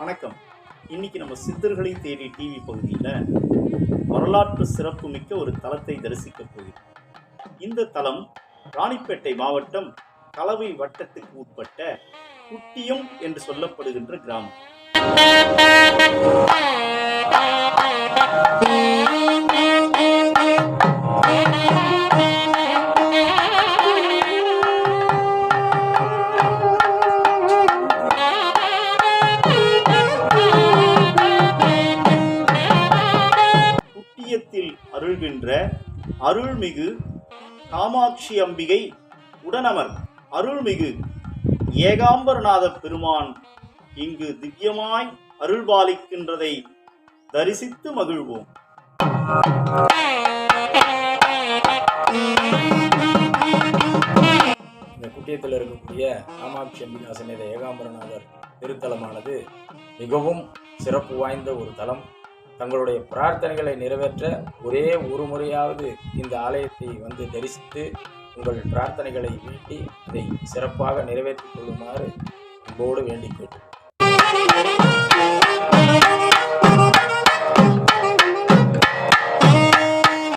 வணக்கம். இன்னைக்கு நம்ம சித்தர்களை தேடி டிவி பகுதியில் வரலாற்று சிறப்புமிக்க ஒரு தலத்தை தரிசிக்க போகிறோம். இந்த தலம் ராணிப்பேட்டை மாவட்டம் கலவை வட்டத்துக்கு உட்பட்ட குட்டியம் என்று சொல்லப்படுகின்ற கிராமம். அருள்கின்ற அருள்மிகு காமாட்சி அம்பிகை உடனமர். அருள்மிகு ஏகாம்பரநாத பெருமான் இங்கு திவ்யமாய் அருள்பாலிக்கின்றதை தரிசித்து மகிழ்வோம். இந்த குட்டியத்தில் இருக்கக்கூடிய காமாட்சி அம்பிகா சமேத ஏகாம்பரநாதர் திருத்தலமானது மிகவும் சிறப்பு வாய்ந்த ஒரு தலம். தங்களுடைய பிரார்த்தனைகளை நிறைவேற்ற ஒரே ஒரு முறையாவது இந்த ஆலயத்தை வந்து தரிசித்து உங்கள் பிரார்த்தனைகளை வீட்டி அதை சிறப்பாக நிறைவேற்றிக் கொள்ளுமாறு அன்போடு வேண்டிக்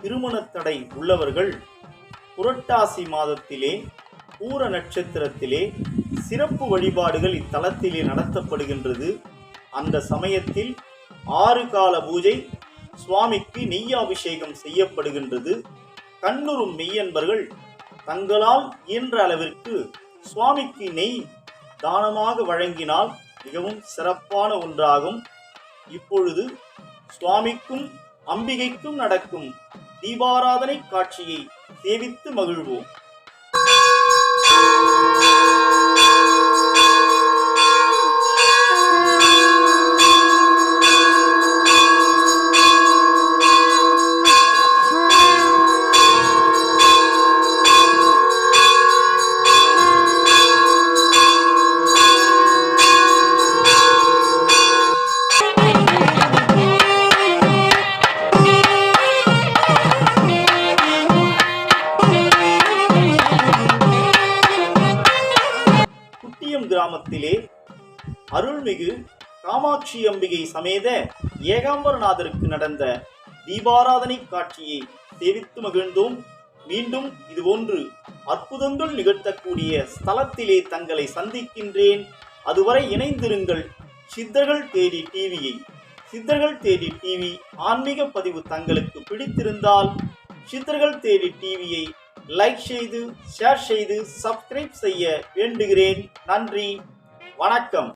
திருமண தடை உள்ளவர்கள் புரட்டாசி மாதத்திலே பூர நட்சத்திரத்திலே சிறப்பு வழிபாடுகள் இத்தலத்திலே நடத்தப்படுகின்றது. அந்த சமயத்தில் ஆறு கால பூஜை சுவாமிக்கு நெய்யாபிஷேகம் செய்யப்படுகின்றது. கண்ணுறும் மெய்யன்பர்கள் தங்களால் இயன்ற அளவிற்கு சுவாமிக்கு நெய் தானமாக வழங்கினால் மிகவும் சிறப்பான ஒன்றாகும். இப்பொழுது சுவாமிக்கும் அம்பிகைக்கும் நடக்கும் தீபாராதனை காட்சியை சேவித்து மகிழ்வோம். கிராமத்திலே அருள்மிகு காமாட்சி அம்பிகை சமேத ஏகாம்பரநாதருக்கு நடந்த தீபாராதனை காட்சியை சேவித்து மகிழ்ந்தோம். மீண்டும் இதுபோன்று அற்புதங்கள் நிகழ்த்தக்கூடிய ஸ்தலத்திலே தங்களை சந்திக்கின்றேன். அதுவரை இணைந்திருங்கள் சித்தர்கள் தேடி டிவியை சித்தர்கள் தேடி டிவி ஆன்மீக பதிவு தங்களுக்கு பிடித்திருந்தால் சித்தர்கள் தேடி டிவியை லைக் செய்து ஷேர் செய்து சப்ஸ்கிரைப் செய்ய வேண்டுகிறேன். நன்றி. வணக்கம்.